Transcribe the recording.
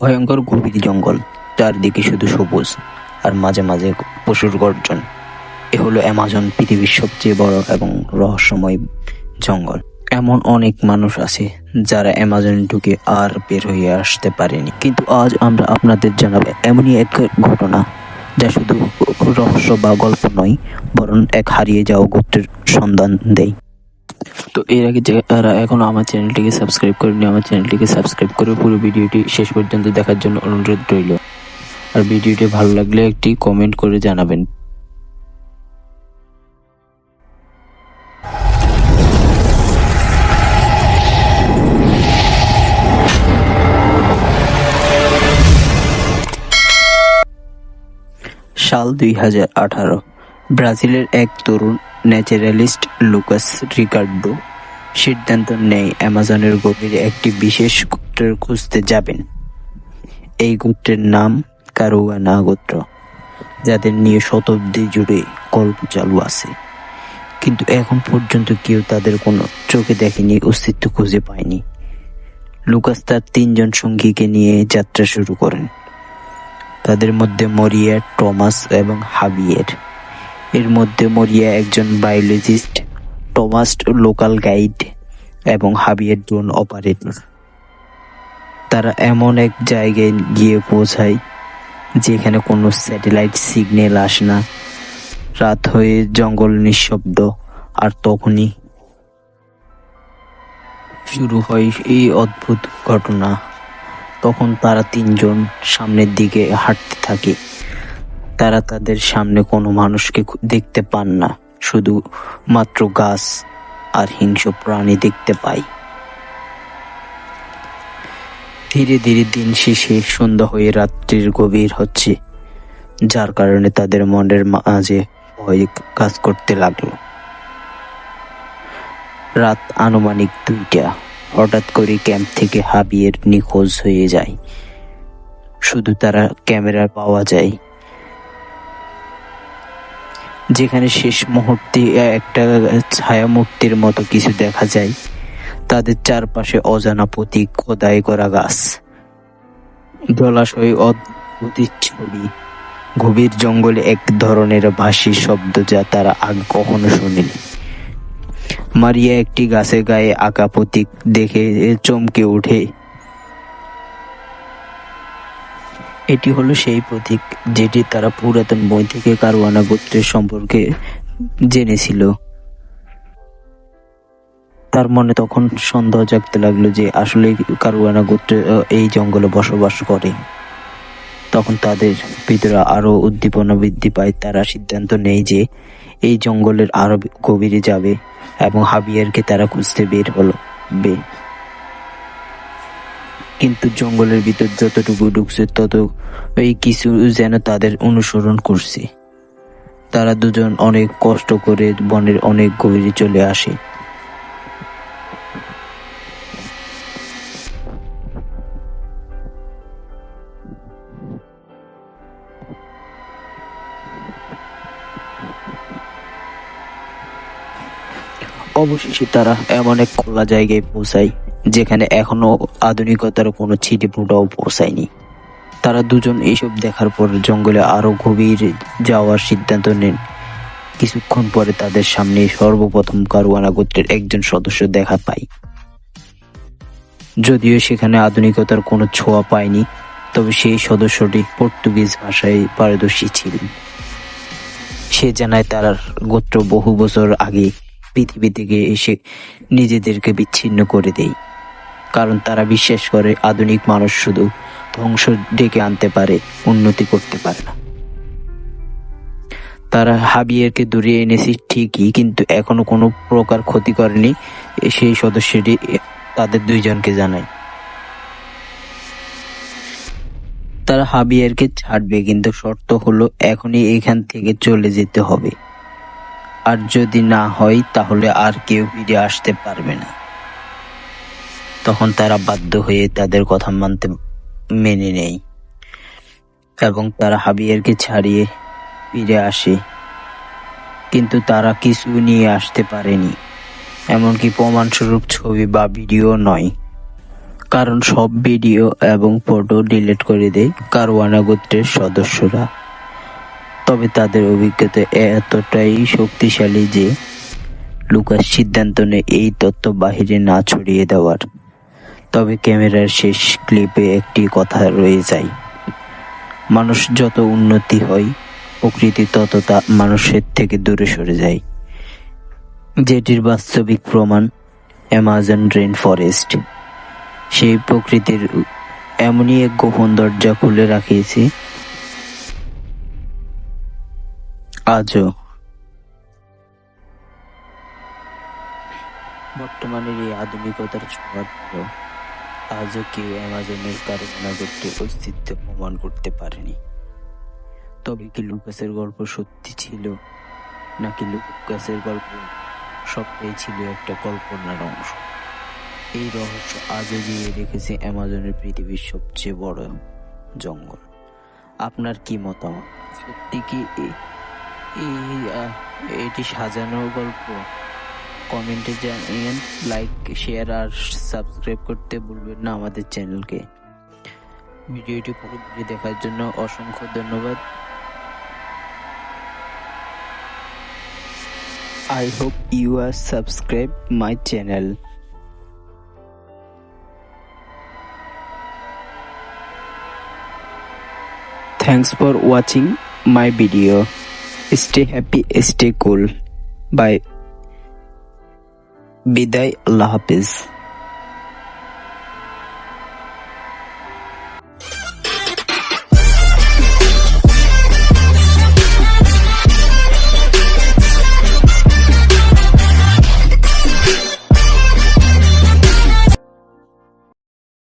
ভয়ঙ্কর গভীর জঙ্গল, চারদিকে শুধু সবুজ আর মাঝে মাঝে পশুর গর্জন। এ হলো অ্যামাজন পৃথিবীর সবচেয়ে বড় এবং রহস্যময় জঙ্গল। এমন অনেক মানুষ আছে যারা অ্যামাজনে ঢুকে আর বের হয়ে আসতে পারেনি। কিন্তু আজ আমরা আপনাদের জানাব এমনই এক ঘটনা যা শুধু রহস্য বা গল্প নয়, বরং এক হারিয়ে যাওয়া গোত্রের সন্ধান দেয়। তো এর আগে যারা এখনও আমার চ্যানেলটিকে সাবস্ক্রাইব করেনি আমার চ্যানেলটিকে সাবস্ক্রাইব করে পুরো ভিডিওটি শেষ পর্যন্ত দেখার জন্য অনুরোধ রইল। আর ভিডিওটি ভালো লাগলে একটি কমেন্ট করে জানাবেন। সাল দুই হাজার আঠারো। ব্রাজিলের এক তরুণ ন্যাচারালিস্ট লুকাস রিকার্ডো সিদ্ধান্ত নেয় অ্যামাজনের গভীরে একটি বিশেষ গোত্রের খুঁজতে যাবেন। এই গোত্রের নাম কারুয়ানা গোত্র যাদের নিয়ে শতাব্দী জুড়ে গল্প চালু আছে। কিন্তু এখন পর্যন্ত কেউ তাদের কোনো চোখে দেখেনি, অস্তিত্ব খুঁজে পায়নি। লুকাস তার তিনজন সঙ্গীকে নিয়ে যাত্রা শুরু করেন। তাদের মধ্যে মরিয়া, টমাস এবং হাবিয়ের। এর মধ্যে মরিয়া একজন বায়োলজিস্ট টমাস লোকাল গাইড এবং হাবিয়ের ড্রোন অপারেটর তারা এমন এক জায়গায় গিয়ে পৌঁছায়, যেখানে কোনো স্যাটেলাইট সিগন্যাল আসে না। রাত হয়ে জঙ্গল নিঃশব্দ, আর তখনই শুরু হয় এই অদ্ভুত ঘটনা। তখন তারা তিনজন সামনের দিকে হাঁটতে থাকে। তারা তাদের সামনে কোনো মানুষকে দেখতে পান না। শুধু মাত্র গাছ আর হিংস্র প্রাণী দেখতে পাই। ধীরে ধীরে দিন শেষে সন্ধ্যা হয়ে রাত্রির গভীর হচ্ছে, যার কারণে তাদের মনের মাঝে ভয় কাজ করতে লাগল। রাত আনুমানিক দুইটা, হঠাৎ করে ক্যাম্প থেকে হাবিয়ের নিখোঁজ হয়ে যায়। শুধু তারা ক্যামেরা পাওয়া যায় যেখানে শেষ মুহূর্তে একটা ছায়া মূর্তির মতো কিছু দেখা যায়। তাদের চারপাশে অজানা প্রতীক খোদাই করা গাছ। জলাশয় অদ্ভুত ছবি গভীর জঙ্গলে এক ধরনের ভাসি শব্দ যা তারা আগে কখনো শুনেনি। মারিয়া একটি গাছের গায়ে আঁকা প্রতীক দেখে চমকে ওঠে। এটি হলো সেই প্রতীক যেটি তারা পুরাতন বই থেকে কারওয়ানা গোত্রের সম্পর্কে জেনেছিল। তার মনে তখন সন্দেহ জাগতে লাগল যে আসলে কারওয়ানা গোত্রে এই জঙ্গলে বসবাস করে। তখন তাদের ভিতরে আরও উদ্দীপনা বৃদ্ধি পায়। তারা সিদ্ধান্ত নেয় যে এই জঙ্গলের আরও গভীরে যাবে এবং হাবিয়ারকে তারা খুঁজতে বের হলো কিন্তু জঙ্গলের ভিতর যতটুকু ঢুকছে তত ওই কিছু যেন তাদের অনুসরণ করছে। তারা দুজন অনেক কষ্ট করে বনের অনেক গভীরে চলে আসে। অবশেষে তারা এমন এক খোলা জায়গায় পৌঁছায়। যেখানে এখনও আধুনিকতার কোনো ছিটে ফুটাও পৌঁছায়নি। তারা দুজন এইসব দেখার পর জঙ্গলে আরও গভীর যাওয়ার সিদ্ধান্ত নেন। কিছুক্ষণ পরে তাদের সামনে সর্বপ্রথম কারওয়ানা গোত্রের একজন সদস্য দেখা পায়। যদিও সেখানে আধুনিকতার কোনো ছোঁয়া পায়নি, তবে সেই সদস্যটি পর্তুগিজ ভাষায় পারদর্শী ছিলেন। সে জানায় তার গোত্র বহু বছর আগে পৃথিবী থেকে এসে নিজেদেরকে বিচ্ছিন্ন করে দেয়। কারণ তারা বিশ্বাস করে আধুনিক মানুষ শুধু ধ্বংস ডেকে আনতে পারে, উন্নতি করতে পারে না। তারা হাবিয়ারকে দূরিয়ে এনেছে ঠিকই, কিন্তু এখনও কোনো প্রকার ক্ষতি করেনি সেই সদস্যটি, তাদের দুইজনকে জানায় তারা হাবিয়ারকে ছাড়বে, কিন্তু শর্ত হলো এখনই এখান থেকে চলে যেতে হবে। আর যদি না হয়, তাহলে আর কেউ ফিরে আসতে পারবে না। তখন তারা বাধ্য হয়ে তাদের কথা মানতে মেনে নেয় এবং তারা হাবিয়ারকে ছাড়িয়ে ফিরে আসে। কিন্তু তারা কিছু নিয়ে আসতে পারেনি, এমনকি প্রমাণস্বরূপ ছবি বা ভিডিও নয়। কারণ সব ভিডিও এবং ফটো ডিলিট করে দেয় কারওয়ানা গোত্রের সদস্যরা। তবে তাদের অভিজ্ঞতা এতটাই শক্তিশালী যে লুকাস সিদ্ধান্ত নেয় এই তথ্য বাহিরে না ছড়িয়ে দেওয়ার। তবে ক্যামেরার শেষ ক্লিপে একটি কথা রয়ে যায়। মানুষ যত উন্নতি হয়, প্রকৃতি তত তা মানুষের থেকে দূরে সরে যায়। যেটির বাস্তবিক প্রমাণ অ্যামাজন রেন ফরেস্ট। সেই প্রকৃতির এমনই এক গোপন দরজা খুলে রাখিয়েছে। আজও বর্তমানের এই আধুনিকতার পরও আজও কেউ অ্যামাজনের কারখানা করতে অস্তিত্ব প্রমাণ করতে পারেনি। তবে কি লুকাসের গল্প সত্যি ছিল? নাকি লুকাসের গল্প সবটাই ছিল একটা কল্পনার অংশ? এই রহস্য আজও জিয়ে রেখেছে অ্যামাজনের পৃথিবীর সবচেয়ে বড় জঙ্গল। আপনার কি মতামত? সত্যি কি এই এটি সাজানো গল্প? কমেন্টে জানিয়েন লাইক শেয়ার আর সাবস্ক্রাইব করতে ভুলবেন না আমাদের চ্যানেলকে। ভিডিওটি পুরো ভিডিও দেখার জন্য অসংখ্য ধন্যবাদ। I hope you are subscribe my channel thanks for watching my video stay happy stay cool bye বিদায় আল্লাহ হাফিজ।